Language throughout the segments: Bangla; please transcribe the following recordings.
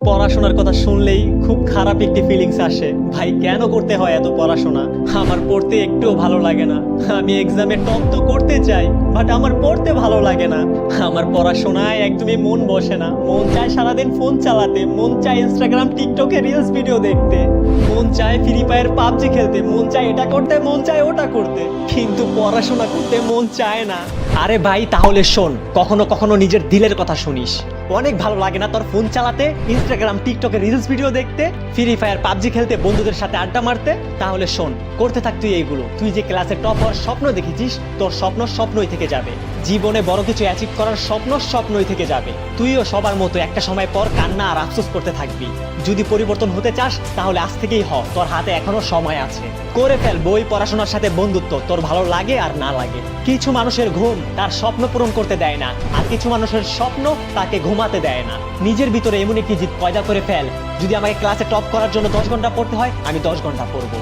পড়াশোনার কথা শুনলেই খুব খারাপ একটি ফিলিংস আসে। ভাই, কেন করতে হয় এত পড়াশোনা? আমার পড়তে একটুও ভালো লাগে না। আমি এক্সামে টপ তো করতে চাই বাট আমার পড়তে ভালো লাগে না। আমার পড়াশোনায় একদমই মন বসে না। মন চায় সারাদিন ফোন চালাতে, মন চায় ইনস্টাগ্রাম টিকটকে রিলস ভিডিও দেখতে। মন চায় ফ্রি ফায়ার পাবজি খেলতে। মন চায় এটা করতে, মন চায় ওটা করতে। কিন্তু পড়াশোনা করতে মন চায় না। আরে ভাই, তাহলে শোন, কখনো কখনো নিজের দিলের কথা শুনিস। অনেক ভালো লাগে না তোর ফোন চালাতে ইনস্টাগ্রাম টিকটকে রিলস ভিডিও দেখতে ফ্রি ফায়ার পাবজি খেলতে, বন্ধুদের সাথে আড্ডা মারতে। তাহলে শোন, করতে থাক তুই এইগুলো। তুই যে ক্লাসে টপ হওয়ার স্বপ্ন দেখেছিস, তোর স্বপ্ন স্বপ্নই থেকে যাবে। জীবনে বড় কিছু অ্যাচিভ করার স্বপ্ন স্বপ্নই থেকে যাবে। তুইও সবার মতো একটা সময় পর কান্না আর আফসোস করতে থাকবি। যদি পরিবর্তন হতে চাস, তাহলে আজ থেকেই হ, তোর হাতে এখনও সময় আছে। করে ফেল বই, পড়াশোনার সাথে বন্ধুত্ব, তোর ভালো লাগে আর না লাগে। কিছু মানুষের ঘুম তার স্বপ্ন পূরণ করতে দেয় না, আর কিছু মানুষের স্বপ্ন তাকে ঘুমাতে দেয় না। নিজের ভিতরে এমন একটি জিত পয়দা করে ফেল, যদি আমাকে ক্লাসে টপ করার জন্য দশ ঘণ্টা পড়তে হয়, আমি দশ ঘণ্টা পড়ব।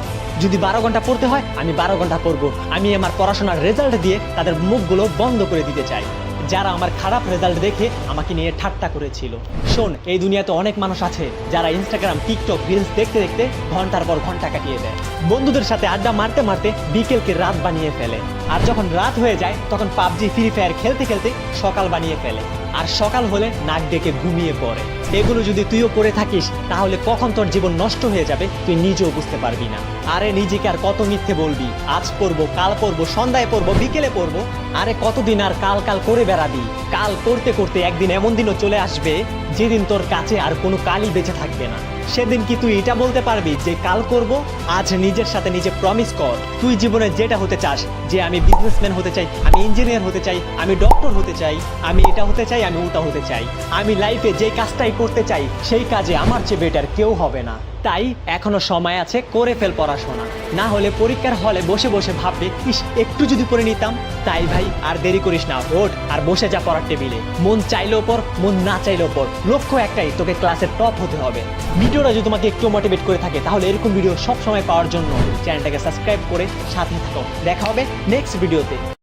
যদি বারো ঘণ্টা পড়তে হয়, আমি বারো ঘণ্টা পড়ব। আমি আমার পড়াশোনার রেজাল্ট দিয়ে তাদের মুখগুলো বন্ধ করে দিতে চাই। যারা আমার খারাপ রেজাল্ট দেখে আমাকে নিয়ে ঠাট্টা করেছিল। শোন, এই দুনিয়াতে অনেক মানুষ আছে যারা ইনস্টাগ্রাম টিকটক রিলস দেখতে দেখতে ঘণ্টার পর ঘণ্টা কাটিয়ে দেয়। বন্ধুদের সাথে আড্ডা মারতে মারতে বিকেলকে রাত বানিয়ে ফেলে। আর যখন রাত হয়ে যায়, তখন পাবজি ফ্রি ফায়ার খেলতে খেলতে সকাল বানিয়ে ফেলে। আর সকাল হলে নাক ডেকে ঘুমিয়ে পড়ে। এগুলো যদি তুইও করে থাকিস, তাহলে কখন তোর জীবন নষ্ট হয়ে যাবে, তুই নিজেও বুঝতে পারবি না। আরে নিজেকে আর কত মিথ্যে বলবি? আজ পড়ব, কাল পড়ব, সন্ধ্যায় পড়ব, বিকেলে পড়ব। আরে কতদিন আর কাল কাল করে বেড়াবি? কাল করতে করতে একদিন এমন দিনও চলে আসবে, যেদিন তোর কাছে আর কোনো কালই বেঁচে থাকবে না। সেদিন কি তুই এটা বলতে পারবি যে কাল করব? আজ নিজের সাথে নিজে প্রমিস কর। তুই জীবনে যেটা হতে চাস, যে আমি বিজনেসম্যান হতে চাই, আমি ইঞ্জিনিয়ার হতে চাই, আমি ডক্টর হতে চাই, আমি এটা হতে চাই, আমি ওটা হতে চাই। আমি লাইফে যে কাজটাই করতে চাই, সেই কাজে আমার চেয়ে বেটার কেউ হবে না। তাই এখনও সময় আছে করে ফেল পড়াশোনা। না হলে পরীক্ষার হলে বসে বসে ভাববে, ইস, একটু যদি করে নিতাম। তাই ভাই, আর দেরি করিস না, ওঠ, আর বসে যা পড়ার টেবিলে। মন চাইলেও পর মন না চাইলেও পর লক্ষ্য একটাই, তোকে ক্লাসের টপ হতে হবে। ভিডিওটা যদি তোমাকে একটু মোটিভেট করে থাকে, তাহলে এরকম ভিডিও সব সময় পাওয়ার জন্য চ্যানেলটাকে সাবস্ক্রাইব করে সাথে থাকো। দেখা হবে নেক্সট ভিডিওতে